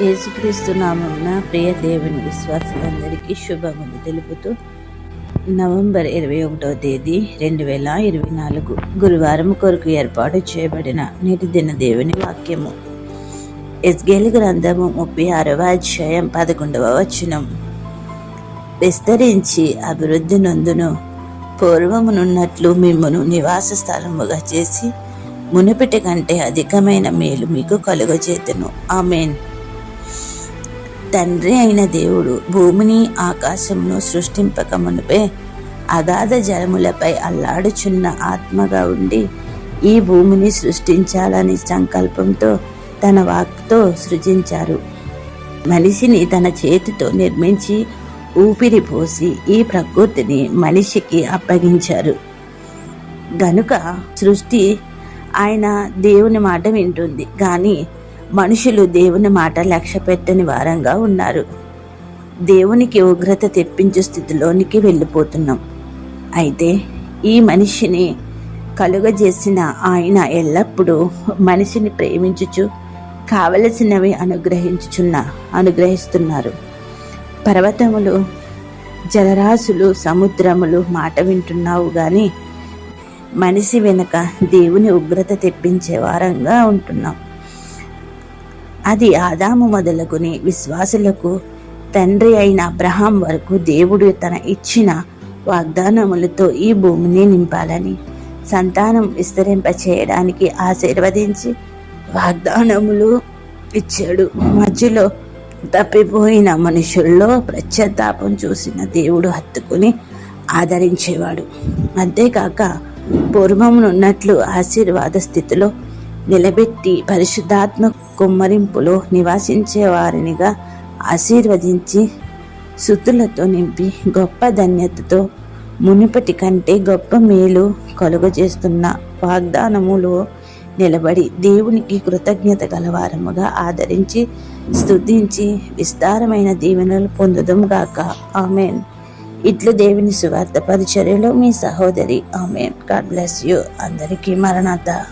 యేసుక్రీస్తు నామమున ప్రియ దేవుని విశ్వాసులందరికీ శుభములు తెలుపుతూ నవంబర్ ఇరవై ఒకటవ తేదీ రెండు వేల ఇరవై నాలుగు గురువారం కొరకు ఏర్పాటు చేయబడిన నేటి దిన దేవుని వాక్యము. ఎస్గేల్ గ్రంథము ముప్పై ఆరవ అధ్యాయం పదకొండవ వచనం. విస్తరించి అభివృద్ధి నందును పూర్వమునున్నట్లు మిమ్మను నివాస స్థలముగా చేసి మునుపటి కంటే అధికమైన మేలు మీకు కలుగజేతను. ఆమెన్. తండ్రి అయిన దేవుడు భూమిని ఆకాశమును సృష్టింపక మునుపే అగాధ జలములపై అల్లాడుచున్న ఆత్మగా ఉండి ఈ భూమిని సృష్టించాలని సంకల్పంతో తన వాక్తో సృజించారు. మనిషిని తన చేతితో నిర్మించి ఊపిరి పోసి ఈ ప్రకృతిని మనిషికి అప్పగించారు. గనుక సృష్టి ఆయన దేవుని మాట వింటుంది. కానీ మనుషులు దేవుని మాట లక్ష్య పెట్టని వారంగా ఉన్నారు. దేవునికి ఉగ్రత తెప్పించే స్థితిలోనికి వెళ్ళిపోతున్నాం. అయితే ఈ మనిషిని కలుగజేసిన ఆయన ఎల్లప్పుడూ మనిషిని ప్రేమించుచు కావలసినవి అనుగ్రహించుచున్న అనుగ్రహిస్తున్నారు. పర్వతములు జలరాశులు సముద్రములు మాట వింటున్నావు కానీ మనిషి వెనుక దేవుని ఉగ్రత తెప్పించే వారంగా ఉంటున్నాం. అది ఆదాము మొదలుకుని విశ్వాసులకు తండ్రి అయిన అబ్రహాం వరకు దేవుడు తన ఇచ్చిన వాగ్దానములతో ఈ భూమిని నింపాలని సంతానం విస్తరింప చేయడానికి ఆశీర్వదించి వాగ్దానములు ఇచ్చాడు. మధ్యలో తప్పిపోయిన మనుషుల్లో ప్రత్యతాపం చూసిన దేవుడు హత్తుకుని ఆదరించేవాడు. అంతేకాక పూర్వమునున్నట్లు ఆశీర్వాద స్థితిలో నిలబెట్టి పరిశుద్ధాత్మ కుమ్మరింపులో నివాసించే వారినిగా ఆశీర్వదించి శుద్ధులతో నింపి గొప్ప ధన్యతతో మునుపటి కంటే గొప్ప మేలు కలుగజేస్తున్న వాగ్దానములో నిలబడి దేవునికి కృతజ్ఞత గలవారముగా ఆదరించి స్థుతించి విస్తారమైన దీవెనలు పొందుదాం గాక. ఆమెన్. ఇట్లు దేవుని సువార్త పరిచర్యలో మీ సహోదరి. ఆమెన్. God bless you. అందరికీ మరణాత.